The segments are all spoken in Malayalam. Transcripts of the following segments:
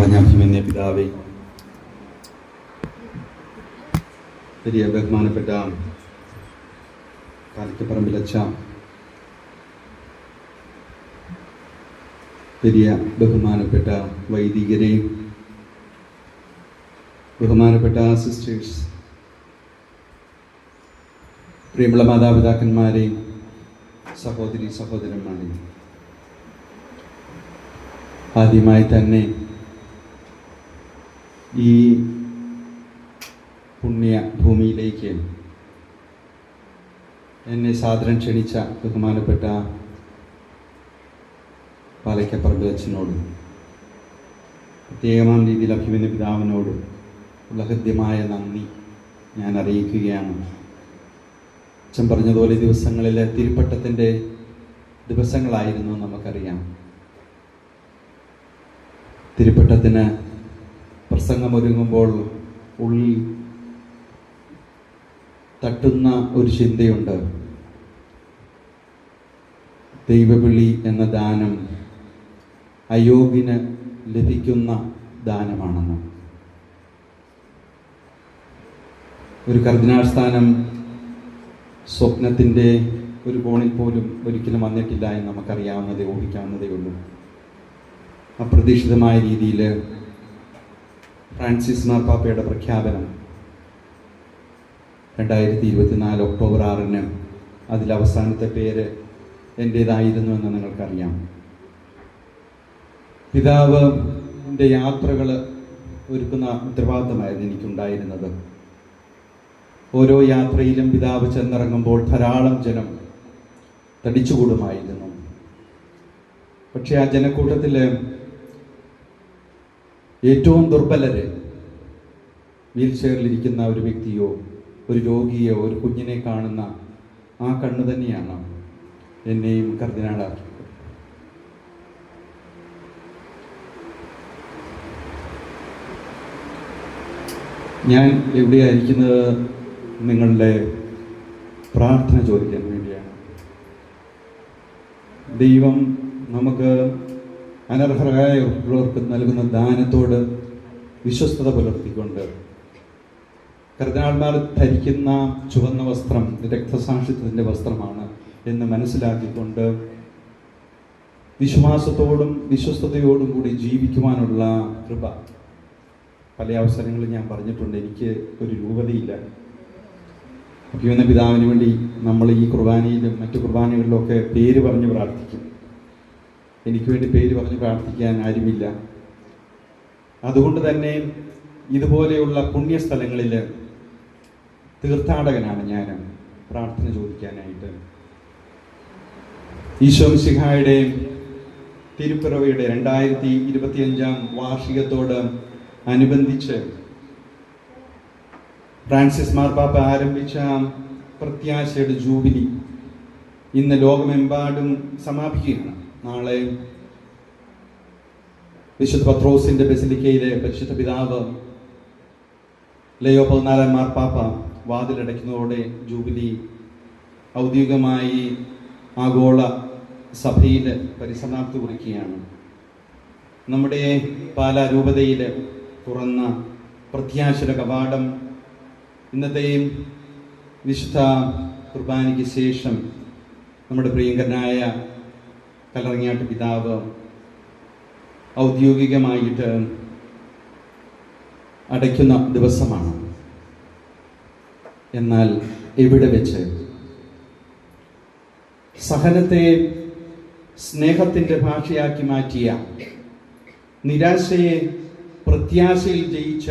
നിറഞ്ഞാഭിമന്യ പിതാവേ. വലിയ ബഹുമാനപ്പെട്ട കാലിക്കപ്പറമ്പിലച്ച വലിയ ബഹുമാനപ്പെട്ട വൈദികരെ. ബഹുമാനപ്പെട്ട സിസ്റ്റേഴ്സ് പ്രിയമുള്ള മാതാപിതാക്കന്മാരെ സഹോദരി സഹോദരന്മാരെ. ആദ്യമായി തന്നെ ഈ പുണ്യ ഭൂമിയിലേക്ക് എന്നെ സാദരം ക്ഷണിച്ച ബഹുമാനപ്പെട്ട പാലയ്ക്കപ്പറമ്പ് അച്ഛനോടും പ്രത്യേകമായ രീതിയിൽ അഭിമന്യ പിതാവിനോടും ഉള്ള ഹൃദ്യമായ നന്ദി ഞാൻ അറിയിക്കുകയാണ്. അച്ഛൻ പറഞ്ഞതുപോലെ ദിവസങ്ങളിൽ തിരുപ്പട്ടത്തിന്റെ ദിവസങ്ങളായിരുന്നു നമുക്കറിയാം. തിരുപ്പട്ടത്തിന് പ്രസംഗമൊരുങ്ങുമ്പോൾ ഉള്ളിൽ തട്ടുന്ന ഒരു ചിന്തയുണ്ട്. ദൈവവിളി എന്ന ദാനം അയോഗ്യന് ലഭിക്കുന്ന ദാനമാണെന്ന്. ഒരു കർദിനാൾ സ്ഥാനം സ്വപ്നത്തിന്റെ ഒരു കോണിൽ പോലും ഒരിക്കലും വന്നിട്ടില്ല എന്ന് നമുക്കറിയാവുന്നതേ ഊഹിക്കാവുന്നതേ ഉള്ളൂ. അപ്രതീക്ഷിതമായ രീതിയിൽ ഫ്രാൻസിസ് മാർപ്പാപ്പയുടെ പ്രഖ്യാപനം രണ്ടായിരത്തി ഇരുപത്തിനാല് ഒക്ടോബർ ആറിന് അതിലവസാനത്തെ പേര് എന്റേതായിരുന്നു എന്ന് നിങ്ങൾക്കറിയാം. പിതാവ് എന്റെ യാത്രകൾ ഒരുക്കുന്ന ഉത്തരവാദിത്തമായിരുന്നു എനിക്കുണ്ടായിരുന്നത്. ഓരോ യാത്രയിലും പിതാവ് ചെന്നിറങ്ങുമ്പോൾ ധാരാളം ജനം തടിച്ചുകൂടുമായിരുന്നു. പക്ഷേ ആ ജനക്കൂട്ടത്തിൽ ഏറ്റവും ദുർബലര് വീൽ ചെയറിലിരിക്കുന്ന ഒരു വ്യക്തിയോ ഒരു രോഗിയോ ഒരു കുഞ്ഞിനെ കാണുന്ന ആ കണ്ണു തന്നെയാണ് എന്നെയും കർദിനാളാക്കി. ഞാൻ എവിടെയായിരിക്കുന്നത് നിങ്ങളുടെ പ്രാർത്ഥന ചോദിക്കാൻ വേണ്ടിയാണ്. ദൈവം നമുക്ക് അനർഹരായവർക്ക് നൽകുന്ന ദാനത്തോട് വിശ്വസ്തത പുലർത്തിക്കൊണ്ട് കർദിനാൾമാർ ധരിക്കുന്ന ചുവന്ന വസ്ത്രം രക്തസാക്ഷിത്വത്തിന്റെ വസ്ത്രമാണ് എന്ന് മനസ്സിലാക്കിക്കൊണ്ട് വിശ്വാസത്തോടും വിശ്വസ്തയോടും കൂടി ജീവിക്കുവാനുള്ള കൃപ. പല അവസരങ്ങളിൽ ഞാൻ പറഞ്ഞിട്ടുണ്ട് എനിക്ക് ഒരു രൂപതയില്ല. അഭിയുന്ന പിതാവിന് വേണ്ടി നമ്മൾ ഈ കുർബാനയിലും മറ്റു കുർബാനകളിലൊക്കെ പേര് പറഞ്ഞ് പ്രാർത്ഥിക്കും. എനിക്ക് വേണ്ടി പേര് പറഞ്ഞ് പ്രാർത്ഥിക്കാൻ ആരുമില്ല. അതുകൊണ്ട് തന്നെ ഇതുപോലെയുള്ള പുണ്യസ്ഥലങ്ങളിൽ തീർത്ഥാടകനാണ് ഞാൻ. പ്രാർത്ഥന ചോദിക്കാനായിട്ട്. ഈശോ സിഹായുടെ തിരുപ്പിറവയുടെ രണ്ടായിരത്തി ഇരുപത്തിയഞ്ചാം വാർഷികത്തോട് അനുബന്ധിച്ച് ഫ്രാൻസിസ് മാർപ്പാപ്പ ആരംഭിച്ച പ്രത്യാശയുടെ ജൂബിലി ഇന്ന് ലോകമെമ്പാടും സമാപിക്കുകയാണ്. നാളെ വിശുദ്ധ പത്രോസിന്റെ ബസിലിക്കയിലെ പരിശുദ്ധ പിതാവ് ലയോ പതിനാലാം മാർപ്പാപ്പ വാതിലടയ്ക്കുന്നതോടെ ജൂബിലി ഔദ്യോഗികമായി ആഗോള സഭയിൽ പരിസമാപ്തി കുറിക്കുകയാണ്. നമ്മുടെ പാല രൂപതയിൽ തുറന്ന പ്രത്യാശയുടെ കവാടം ഇന്നത്തെയും വിശുദ്ധ കുർബാനയ്ക്ക് ശേഷം നമ്മുടെ പ്രിയങ്കരനായ കലറങ്ങിയാട്ട് പിതാവ് ഔദ്യോഗികമായിട്ട് അടയ്ക്കുന്ന ദിവസമാണ്. എന്നാൽ എവിടെ വെച്ച്? സഹനത്തെ സ്നേഹത്തിന്റെ ഭാഷയാക്കി മാറ്റിയ നിരാശയെ പ്രത്യാശയിൽ ജയിച്ച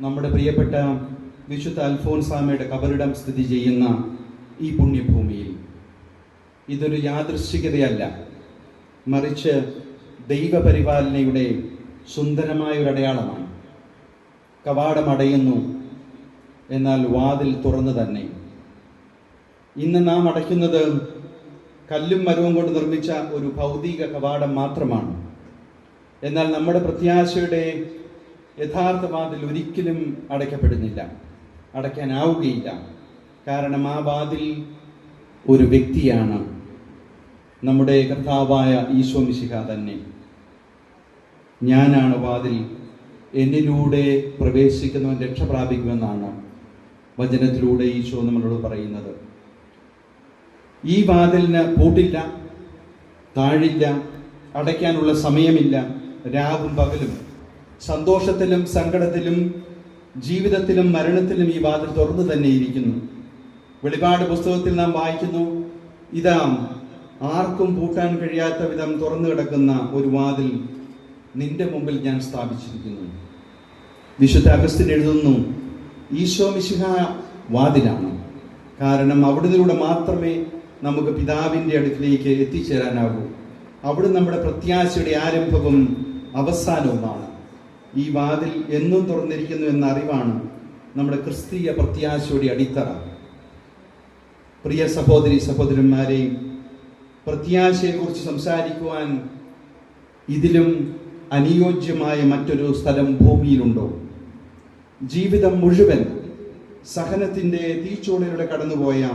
നമ്മുടെ പ്രിയപ്പെട്ട വിശുദ്ധ അൽഫോൻസാമയുടെ കബറിടം സ്ഥിതി ചെയ്യുന്ന ഈ പുണ്യഭൂമിയിൽ. ഇതൊരു യാദൃശ്ചികതയല്ല. മറിച്ച് ദൈവപരിപാലനയുടെ സുന്ദരമായൊരു അടയാളമാണ് കവാടമടയുന്നു എന്നാൽ വാതിൽ തുറന്നു തന്നെ. ഇന്ന് നാം അടയ്ക്കുന്നത് കല്ലും മരവും കൊണ്ട് നിർമ്മിച്ച ഒരു ഭൗതിക കവാടം മാത്രമാണ്. എന്നാൽ നമ്മുടെ പ്രത്യാശയുടെ യഥാർത്ഥ വാതിൽ ഒരിക്കലും അടയ്ക്കപ്പെടുന്നില്ല അടയ്ക്കാനാവുകയില്ല. കാരണം ആ വാതിൽ ഒരു വ്യക്തിയാണ്. നമ്മുടെ കർത്താവായ ഈശോ മിശിഹ തന്നെ. ഞാനാണ് വാതിൽ. എന്നിലൂടെ പ്രവേശിക്കുന്നവൻ രക്ഷ പ്രാപിക്കുമെന്നാണ് വചനത്തിലൂടെ ഈശോ നമ്മളോട് പറയുന്നത്. ഈ വാതിലിന് പൂട്ടില്ല താഴില്ല അടയ്ക്കാനുള്ള സമയമില്ല രാവും പകലും സന്തോഷത്തിലും സങ്കടത്തിലും ജീവിതത്തിലും മരണത്തിലും ഈ വാതിൽ തുറന്നു തന്നെ ഇരിക്കുന്നു. വെളിപാട് പുസ്തകത്തിൽ നാം വായിക്കുന്നു ഇതാ ആർക്കും പൂട്ടാൻ കഴിയാത്ത വിധം തുറന്നു കിടക്കുന്ന ഒരു വാതിൽ നിന്റെ മുമ്പിൽ ഞാൻ സ്ഥാപിച്ചിരിക്കുന്നു. വിശുദ്ധ അഗസ്റ്റിൻ എഴുതുന്നു ഈശോ മിശിഹ വാതിലാണ്. കാരണം അവിടുന്നിലൂടെ മാത്രമേ നമുക്ക് പിതാവിന്റെ അടുക്കിലേക്ക് എത്തിച്ചേരാനാകൂ. അവിടെ നമ്മുടെ പ്രത്യാശയുടെ ആരംഭവും അവസാനവുമാണ്. ഈ വാതിൽ എന്നും തുറന്നിരിക്കുന്നു എന്ന അറിവാണ് നമ്മുടെ ക്രിസ്തീയ പ്രത്യാശയുടെ അടിത്തറ. പ്രിയ സഹോദരി സഹോദരന്മാരെ പ്രത്യാശയെക്കുറിച്ച് സംസാരിക്കുവാൻ ഇതിലും അനുയോജ്യമായ മറ്റൊരു സ്ഥലം ഭൂമിയിലുണ്ടോ? ജീവിതം മുഴുവൻ സഹനത്തിന്റെ തീച്ചൂടലൂടെ കടന്നുപോയ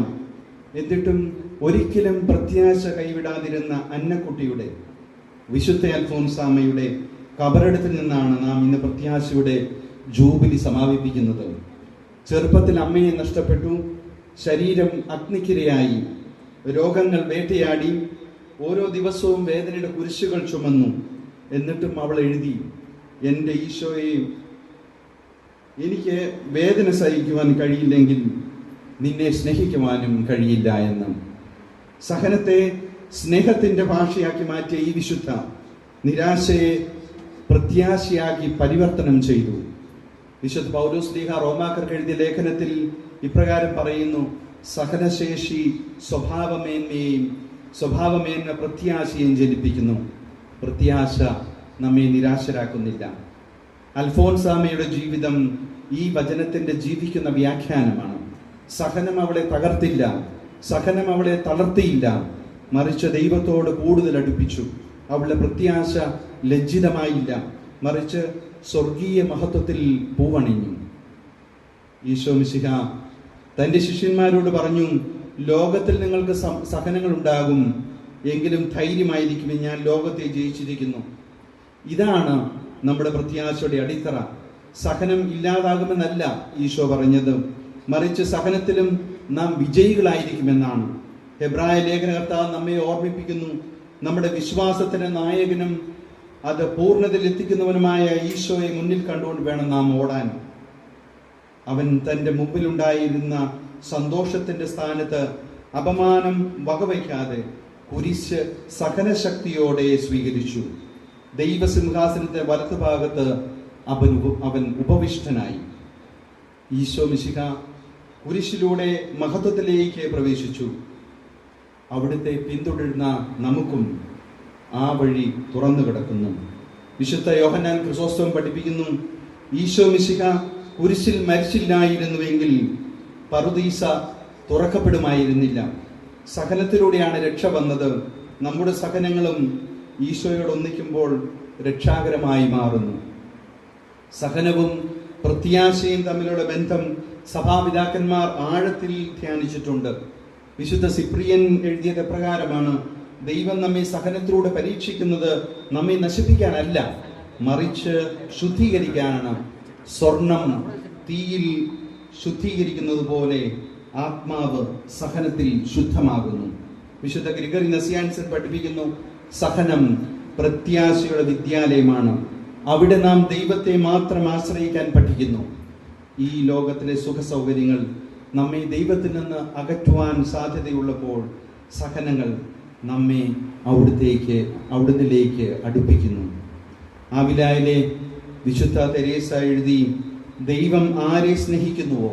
എന്നിട്ടും ഒരിക്കലും പ്രത്യാശ കൈവിടാതിരുന്ന അന്നക്കുട്ടിയുടെ വിശുദ്ധ അൽഫോൻസാമയുടെ കബറടത്തിൽ നിന്നാണ് നാം ഇന്ന് പ്രത്യാശയുടെ ജൂബിലി സമാപിപ്പിക്കുന്നത്. ചെറുപ്പത്തിൽ അമ്മയെ നഷ്ടപ്പെട്ടു. ശരീരം അഗ്നിക്കിരയായി. രോഗങ്ങൾ വേട്ടയാടി ഓരോ ദിവസവും വേദനയുടെ കുരിശുകൾ ചുമന്നു. എന്നിട്ടും അവൾ എഴുതി എന്റെ ഈശോയെ എനിക്ക് വേദന സഹിക്കുവാൻ കഴിയില്ലെങ്കിൽ നിന്നെ സ്നേഹിക്കുവാനും കഴിയില്ല എന്ന്. സഹനത്തെ സ്നേഹത്തിന്റെ ഭാഷയാക്കി മാറ്റിയ ഈ വിശുദ്ധ നിരാശയെ പ്രത്യാശയാക്കി പരിവർത്തനം ചെയ്തു. വിശുദ്ധ പൗലോസ് ലീഹ റോമാക്കർക്ക് എഴുതിയ ലേഖനത്തിൽ ഇപ്രകാരം പറയുന്നു സഹനശേഷി സ്വഭാവമേന്മയെയും സ്വഭാവമേന്മ പ്രത്യാശയും ജനിപ്പിക്കുന്നു. പ്രത്യാശ നമ്മെ നിരാശരാക്കുന്നില്ല. അൽഫോൻസാമയുടെ ജീവിതം ഈ വചനത്തിന്റെ ജീവിക്കുന്ന വ്യാഖ്യാനമാണ്. സഹനം അവളെ തകർത്തില്ല. സഹനം അവളെ തളർത്തിയില്ല. മറിച്ച് ദൈവത്തോട് കൂടുതൽ അടുപ്പിച്ചു. അവളുടെ പ്രത്യാശ ലജ്ജിതമായില്ല. മറിച്ച് സ്വർഗീയ മഹത്വത്തിൽ പൂവണിഞ്ഞു. ഈശോ മിശിഹ തന്റെ ശിഷ്യന്മാരോട് പറഞ്ഞു ലോകത്തിൽ നിങ്ങൾക്ക് സഹനങ്ങൾ ഉണ്ടാകും. എങ്കിലും ധൈര്യമായിരിക്കുമെന്ന് ഞാൻ ലോകത്തെ ജയിച്ചിരിക്കുന്നു. ഇതാണ് നമ്മുടെ പ്രത്യാശയുടെ അടിത്തറ. സഹനം ഇല്ലാതാകുമെന്നല്ല ഈശോ പറഞ്ഞത്. മറിച്ച് സഹനത്തിലും നാം വിജയികളായിരിക്കുമെന്നാണ്. എബ്രായ ലേഖനകർത്താവ് നമ്മെ ഓർമ്മിപ്പിക്കുന്നു. നമ്മുടെ വിശ്വാസത്തിന്റെ നായകനും അത് പൂർണതയിൽ എത്തിക്കുന്നവനുമായ ഈശോയെ മുന്നിൽ കണ്ടുകൊണ്ട് വേണം നാം ഓടാൻ. അവൻ തന്റെ മുമ്പിലുണ്ടായിരുന്ന സന്തോഷത്തിന്റെ സ്ഥാനത്ത് അപമാനം വകവയ്ക്കാതെ കുരിശ് സഹനശക്തിയോടെ സ്വീകരിച്ചു. ദൈവസിംഹാസനത്തെ വലത്തുഭാഗത്ത് അവൻ അവൻ ഉപവിഷ്ടനായി. ഈശോ മിശിഹ കുരിശിലൂടെ മഹത്വത്തിലേക്ക് പ്രവേശിച്ചു. അവിടുത്തെ പിന്തുടരുന്ന നമുക്കും ആ വഴി തുറന്നു കിടക്കുന്നു വിശുദ്ധ യോഹന്നാൻ ക്രിസോസ്തവം പഠിപ്പിക്കുന്നു ഈശോ മിശിഹ കുരിശിൽ മരിച്ചില്ലായിരുന്നുവെങ്കിൽ പറുദീസ തുറക്കപ്പെടുമായിരുന്നില്ല. സഹനത്തിലൂടെയാണ് രക്ഷ വന്നത്. നമ്മുടെ സഹനങ്ങളും ഈശോയോട് ഒന്നിക്കുമ്പോൾ രക്ഷാകരമായി മാറുന്നു. സഹനവും പ്രത്യാശയും തമ്മിലുള്ള ബന്ധം സഭാപിതാക്കന്മാർ ആഴത്തിൽ ധ്യാനിച്ചിട്ടുണ്ട്. വിശുദ്ധ സിപ്രിയൻ എഴുതിയത് പ്രകാരമാണ് ദൈവം നമ്മെ സഹനത്തിലൂടെ പരീക്ഷിക്കുന്നത് നമ്മെ നശിപ്പിക്കാനല്ല മറിച്ച് ശുദ്ധീകരിക്കാനാണ്. സ്വർണം തീയിൽ ശുദ്ധീകരിക്കുന്നത് പോലെ ആത്മാവ് സഹനത്തിൽ ശുദ്ധമാകുന്നു. വിശുദ്ധ ഗ്രിഗറി നസിയാൻസൻ പഠിപ്പിക്കുന്നു സഹനം പ്രത്യാശയുടെ വിദ്യാലയമാണ്. അവിടെ നാം ദൈവത്തെ മാത്രം ആശ്രയിക്കാൻ പഠിക്കുന്നു. ഈ ലോകത്തിലെ സുഖ സൗകര്യങ്ങൾ നമ്മെ ദൈവത്തിൽ നിന്ന് അകറ്റുവാൻ സാധ്യതയുള്ളപ്പോൾ സഹനങ്ങൾ നമ്മെ അവിടുത്തേക്ക് അവിടുന്നിലേക്ക് അടുപ്പിക്കുന്നു. ആവിലായിലെ വിശുദ്ധ തെരേസ എഴുതി ദൈവം ആരെ സ്നേഹിക്കുന്നുവോ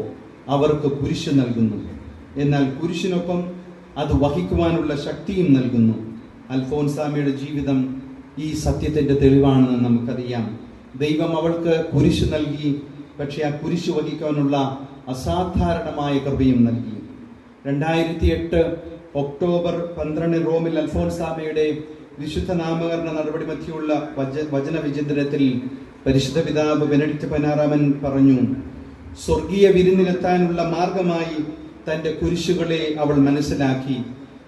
അവർക്ക് കുരിശ് നൽകുന്നു. എന്നാൽ കുരിശിനൊപ്പം അത് വഹിക്കുവാനുള്ള ശക്തിയും നൽകുന്നു. അൽഫോൻസാമയുടെ ജീവിതം ഈ സത്യത്തിന്റെ തെളിവാണെന്ന് നമുക്കറിയാം. ദൈവം അവൾക്ക് കുരിശ് നൽകി പക്ഷേ ആ കുരിശ് വഹിക്കാനുള്ള അസാധാരണമായ കൃപയും നൽകി. രണ്ടായിരത്തി എട്ട് ഒക്ടോബർ പന്ത്രണ്ടിന് റോമിൽ അൽഫോൻസാമയുടെ വിശുദ്ധ നാമകരണ നടപടി മധ്യമുള്ള വച വചന വിചിന്തനത്തിൽ പരിശുദ്ധ പിതാവ് ബെനഡിക്ട് പനാറാമൻ പറഞ്ഞു സ്വർഗീയ വിരുന്നിലെത്താനുള്ള മാർഗമായി തന്റെ കുരിശുകളെ അവൾ മനസ്സിലാക്കി.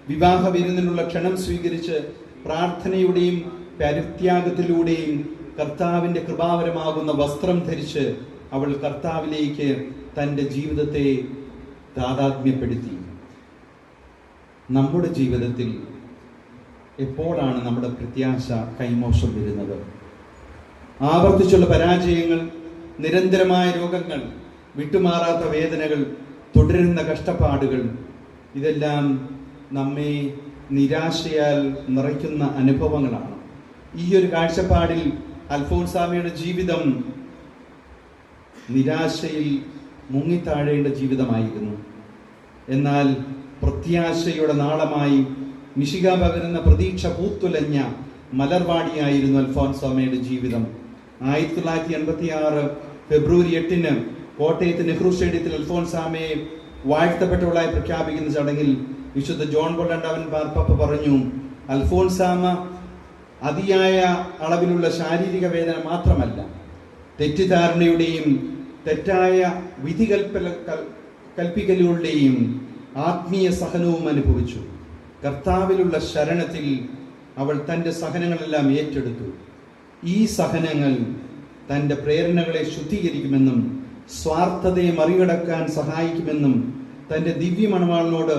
വിവാഹ വിരുന്നിനുള്ള ക്ഷണം സ്വീകരിച്ച് പ്രാർത്ഥനയുടെയും പരിത്യാഗത്തിലൂടെയും കർത്താവിന്റെ കൃപാവരമാകുന്ന വസ്ത്രം ധരിച്ച് അവൾ കർത്താവിലേക്ക് തന്റെ ജീവിതത്തെ താതാത്മ്യപ്പെടുത്തി. നമ്മുടെ ജീവിതത്തിൽ എപ്പോഴാണ് നമ്മുടെ പ്രത്യാശ കൈമോശം വരുന്നത്? ആവർത്തിച്ചുള്ള പരാജയങ്ങൾ നിരന്തരമായ രോഗങ്ങൾ വിട്ടുമാറാത്ത വേദനകൾ തുടരുന്ന കഷ്ടപ്പാടുകൾ ഇതെല്ലാം നമ്മെ നിരാശയാൽ നിറയ്ക്കുന്ന അനുഭവങ്ങളാണ്. ഈ ഒരു കാഴ്ചപ്പാടിൽ അൽഫോൻസാമിയുടെ ജീവിതം നിരാശയിൽ മുങ്ങിത്താഴേണ്ട ജീവിതമായിരുന്നു. എന്നാൽ പ്രത്യാശയുടെ നാളമായി മിശിക പകരുന്ന പ്രതീക്ഷ പൂത്തുലഞ്ഞ മലർവാടിയായിരുന്നു അൽഫോൻസാമയുടെ ജീവിതം. ആയിരത്തി തൊള്ളായിരത്തി എൺപത്തി ആറ് ഫെബ്രുവരി എട്ടിന് കോട്ടയത്ത് നെഹ്റു സ്റ്റേഡിയത്തിൽ അൽഫോൻസാമയെ വാഴ്ത്തപ്പെട്ടവളായി പ്രഖ്യാപിക്കുന്ന ചടങ്ങിൽ വിശുദ്ധ ജോൺ പോൾ രണ്ടാമൻ മാർപ്പാപ്പ പറഞ്ഞു അൽഫോൻസാമ അതിയായ അളവിലുള്ള ശാരീരിക വേദന മാത്രമല്ല തെറ്റിദ്ധാരണയുടെയും തെറ്റായ വിധി കൽപ്പന കൽപ്പിക്കലുകളുടെയും ആത്മീയ സഹനവും അനുഭവിച്ചു. കർത്താവിലുള്ള ശരണത്തിൽ അവൾ തന്റെ സഹനങ്ങളെല്ലാം ഏറ്റെടുത്തു. ഈ സഹനങ്ങൾ തന്റെ പ്രേരണകളെ ശുദ്ധീകരിക്കുമെന്നും സ്വാർത്ഥതയെ മറികടക്കാൻ സഹായിക്കുമെന്നും തന്റെ ദിവ്യ മണവാളിനോട്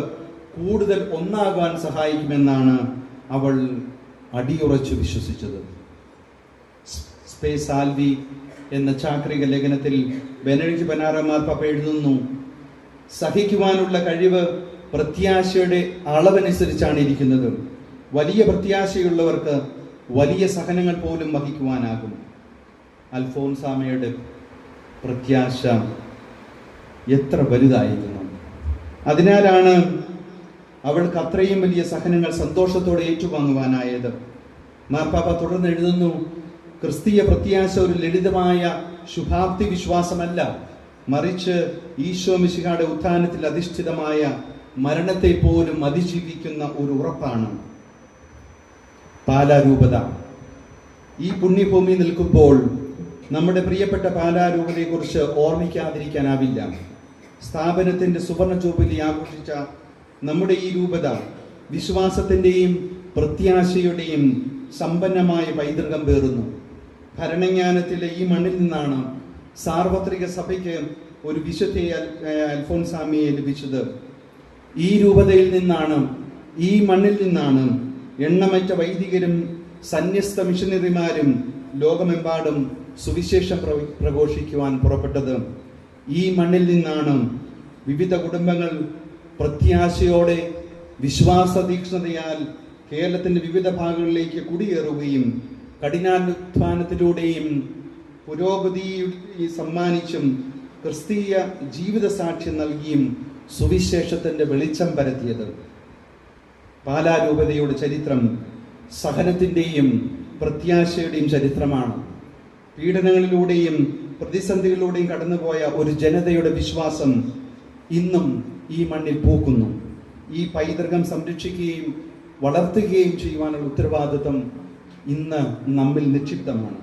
കൂടുതൽ ഒന്നാകാൻ സഹായിക്കുമെന്നാണ് അവൾ അടിയുറച്ചു വിശ്വസിച്ചത്. സ്പേസ് ആൽവി എന്ന ചാക്രിക ലേഖനത്തിൽ ബെനഡിക്ട് ബനാറമാർ പപ്പ എഴുതുന്നു സഹിക്കുവാനുള്ള കഴിവ് പ്രത്യാശയുടെ അളവനുസരിച്ചാണ് ഇരിക്കുന്നത്. വലിയ പ്രത്യാശയുള്ളവർക്ക് വലിയ സഹനങ്ങൾ പോലും വഹിക്കുവാനാകും. അൽഫോൻസാമയുടെ പ്രത്യാശ എത്ര വലുതായിരുന്നു. അതിനാലാണ് അവൾക്ക് അത്രയും വലിയ സഹനങ്ങൾ സന്തോഷത്തോടെ ഏറ്റുവാങ്ങുവാനായത്. മാർപ്പാപ്പ തുടർന്ന് എഴുതുന്നു ക്രിസ്തീയ പ്രത്യാശ ഒരു ലളിതമായ ശുഭാപ്തി വിശ്വാസമല്ല. മറിച്ച് ഈശോ മിശിഹായുടെ ഉത്ഥാനത്തിൽ അധിഷ്ഠിതമായ മരണത്തെ പോലും അതിജീവിക്കുന്ന ഒരു ഉറപ്പാണ്. പാലാരൂപത. ഈ പുണ്യഭൂമി നിൽക്കുമ്പോൾ നമ്മുടെ പ്രിയപ്പെട്ട പാലാരൂപതയെക്കുറിച്ച് ഓർമ്മിക്കാതിരിക്കാനാവില്ല. സ്ഥാപനത്തിന്റെ സുവർണ ജൂബിലി ആഘോഷിച്ച നമ്മുടെ ഈ രൂപത വിശ്വാസത്തിന്റെയും പ്രത്യാശയുടെയും സമ്പന്നമായ പൈതൃകം പേറുന്നു ഭരണജ്ഞാനത്തിലെ ഈ മണ്ണിൽ നിന്നാണ് സാർവത്രിക സഭയ്ക്ക് ഒരു വിശുദ്ധ അൽഫോൻസാമിയെ ലഭിച്ചത്. ഈ രൂപതയിൽ നിന്നാണ് ഈ മണ്ണിൽ നിന്നാണ് എണ്ണമറ്റ വൈദികരും സന്യസ്ത മിഷനറിമാരും ലോകമെമ്പാടും സുവിശേഷം പ്രഘോഷിക്കുവാൻ പുറപ്പെട്ടത് ഈ മണ്ണിൽ നിന്നാണ്. വിവിധ കുടുംബങ്ങൾ പ്രത്യാശയോടെ വിശ്വാസ തീക്ഷ്ണതയാൽ കേരളത്തിന്റെ വിവിധ ഭാഗങ്ങളിലേക്ക് കുടിയേറുകയും കഠിനാധ്വാനത്തിലൂടെയും പുരോഗതി സമ്മാനിച്ചും ക്രിസ്തീയ ജീവിത സാക്ഷ്യം നൽകിയും സുവിശേഷത്തിന്റെ വെളിച്ചം പരത്തിയത്. പാലാരൂപതയുടെ ചരിത്രം സഹനത്തിന്റെയും പ്രത്യാശയുടെയും ചരിത്രമാണ്. പീഡനങ്ങളിലൂടെയും പ്രതിസന്ധികളിലൂടെയും കടന്നുപോയ ഒരു ജനതയുടെ വിശ്വാസം ഇന്നും ഈ മണ്ണിൽ പൂക്കുന്നു. ഈ പൈതൃകം സംരക്ഷിക്കുകയും വളർത്തുകയും ചെയ്യുവാനുള്ള ഉത്തരവാദിത്വം ഇന്ന് നമ്മിൽ നിക്ഷിപ്തമാണ്.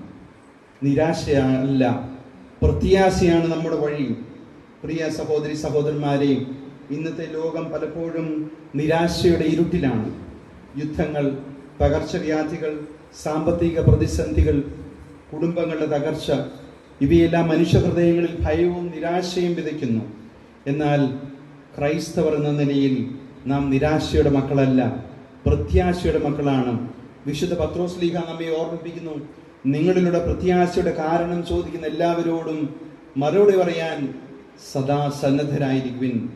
നിരാശയല്ല പ്രത്യാശയാണ് നമ്മുടെ വഴി. പ്രിയ സഹോദരി സഹോദരന്മാരെ ഇന്നത്തെ ലോകം പലപ്പോഴും നിരാശയുടെ ഇരുട്ടിലാണ്. യുദ്ധങ്ങൾ പകർച്ചവ്യാധികൾ സാമ്പത്തിക പ്രതിസന്ധികൾ കുടുംബങ്ങളുടെ തകർച്ച ഇവയെല്ലാം മനുഷ്യഹൃദയങ്ങളിൽ ഭയവും നിരാശയും വിതയ്ക്കുന്നു. എന്നാൽ ക്രൈസ്തവർ എന്ന നിലയിൽ നാം നിരാശയുടെ മക്കളല്ല പ്രത്യാശയുടെ മക്കളാണ്. വിശുദ്ധ പത്രോസ് ലീഗ നമ്മെ ഓർമ്മിപ്പിക്കുന്നു നിങ്ങളിലൂടെ പ്രത്യാശയുടെ കാരണം ചോദിക്കുന്ന എല്ലാവരോടും മറുപടി പറയാൻ സദാ സന്നദ്ധരായിരിക്കുവിൻ.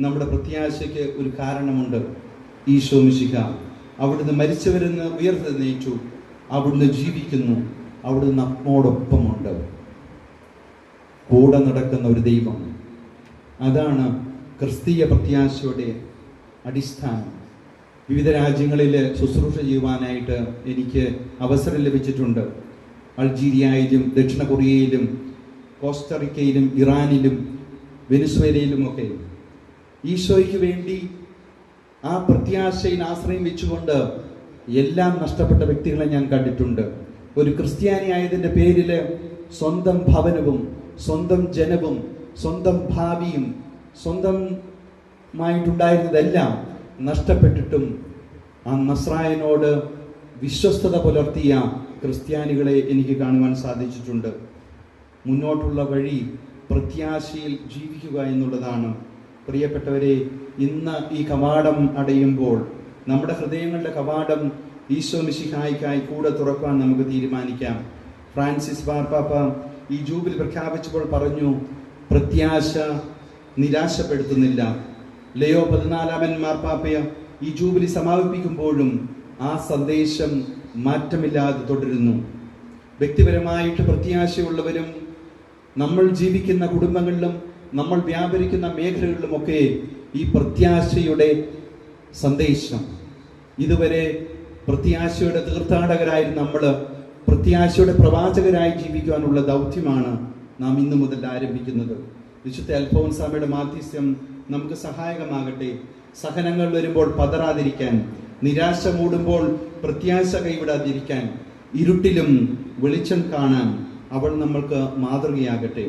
നമ്മുടെ പ്രത്യാശയ്ക്ക് ഒരു കാരണമുണ്ട്. ഈശോ മിശിക അവിടുന്ന് മരിച്ചവരെന്ന് ഉയർത്തെഴുന്നേറ്റു. അവിടുന്ന് ജീവിക്കുന്നു. അവിടുന്ന് നമ്മോടൊപ്പമുണ്ട്. കൂടെ നടക്കുന്ന ഒരു ദൈവം. അതാണ് ക്രിസ്തീയ പ്രത്യാശയുടെ അടിസ്ഥാനം. വിവിധ രാജ്യങ്ങളിൽ ശുശ്രൂഷ ചെയ്യുവാനായിട്ട് എനിക്ക് അവസരം ലഭിച്ചിട്ടുണ്ട്. അൾജീരിയയിലും ദക്ഷിണ കൊറിയയിലും കോസ്റ്ററിക്കയിലും ഇറാനിലും വെനിസ്വേലയിലുമൊക്കെ. ഈശോയ്ക്ക് വേണ്ടി ആ പ്രത്യാശയിൽ ആശ്രയം വെച്ചുകൊണ്ട് എല്ലാം നഷ്ടപ്പെട്ട വ്യക്തികളെ ഞാൻ കണ്ടിട്ടുണ്ട്. ഒരു ക്രിസ്ത്യാനി ആയതിന്റെ പേരിൽ സ്വന്തം ഭവനവും സ്വന്തം ജനവും സ്വന്തം ഭാവിയും സ്വന്തമായിട്ടുണ്ടായിരുന്നതെല്ലാം നഷ്ടപ്പെട്ടിട്ടും ആ നസ്രായനോട് വിശ്വസ്തത പുലർത്തിയ ക്രിസ്ത്യാനികളെ എനിക്ക് കാണുവാൻ സാധിച്ചിട്ടുണ്ട്. മുന്നോട്ടുള്ള വഴി പ്രത്യാശയിൽ ജീവിക്കുക എന്നുള്ളതാണ് പ്രിയപ്പെട്ടവരെ ഇന്ന് ഈ കവാടം അടയുമ്പോൾ നമ്മുടെ ഹൃദയങ്ങളുടെ കവാടം ഈശോ മിശിഹായിക്കായി കൂടെ തുറക്കാൻ നമുക്ക് തീരുമാനിക്കാം. ഫ്രാൻസിസ് മാർപ്പാപ്പ ഈ ജൂബിൽ പ്രഖ്യാപിച്ചപ്പോൾ പറഞ്ഞു പ്രത്യാശ നിരാശപ്പെടുത്തുന്നില്ല. ലയോ പതിനാലാമൻ മാർപ്പാപ്പയ ഈ ജൂബിലി സമാപിപ്പിക്കുമ്പോഴും ആ സന്ദേശം മാറ്റമില്ലാതെ തുടരുന്നു. വ്യക്തിപരമായിട്ട് പ്രത്യാശയുള്ളവരും നമ്മൾ ജീവിക്കുന്ന കുടുംബങ്ങളിലും നമ്മൾ വ്യാപരിക്കുന്ന മേഖലകളിലുമൊക്കെ ഈ പ്രത്യാശയുടെ സന്ദേശം. ഇതുവരെ പ്രത്യാശയുടെ തീർത്ഥാടകരായി നമ്മൾ പ്രത്യാശയുടെ പ്രവാചകരായി ജീവിക്കുവാനുള്ള ദൗത്യമാണ് നാം ഇന്നു മുതൽ ആരംഭിക്കുന്നത്. വിശുദ്ധ അൽഫോൻസാമയുടെ മാധ്യസ്യം നമുക്ക് സഹായകമാകട്ടെ. സഹനങ്ങൾ വരുമ്പോൾ പതറാതിരിക്കാൻ നിരാശ മൂടുമ്പോൾ പ്രത്യാശ കൈവിടാതിരിക്കാൻ ഇരുട്ടിലും വെളിച്ചം കാണാൻ അവൾ നമ്മൾക്ക് മാതൃകയാകട്ടെ.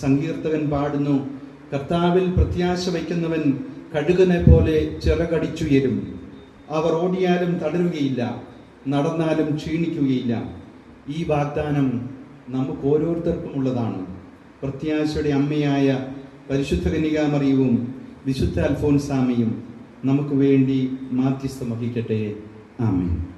സങ്കീർത്തകൻ പാടുന്നു. കർത്താവിൽ പ്രത്യാശ വയ്ക്കുന്നവൻ കഴുകനെ പോലെ ചിറകടിച്ചുയരും അവർ ഓടിയാലും തളരുകയില്ല നടന്നാലും ക്ഷീണിക്കുകയില്ല. ഈ വാഗ്ദാനം നമുക്ക് ഓരോരുത്തർക്കും ഉള്ളതാണ്. പ്രത്യാശയുടെ അമ്മയായ പരിശുദ്ധ കന്യകാമറിയവും വിശുദ്ധ അൽഫോൻസാമിയും നമുക്ക് വേണ്ടി മാധ്യസ്ഥം വഹിക്കട്ടെ. ആമേൻ.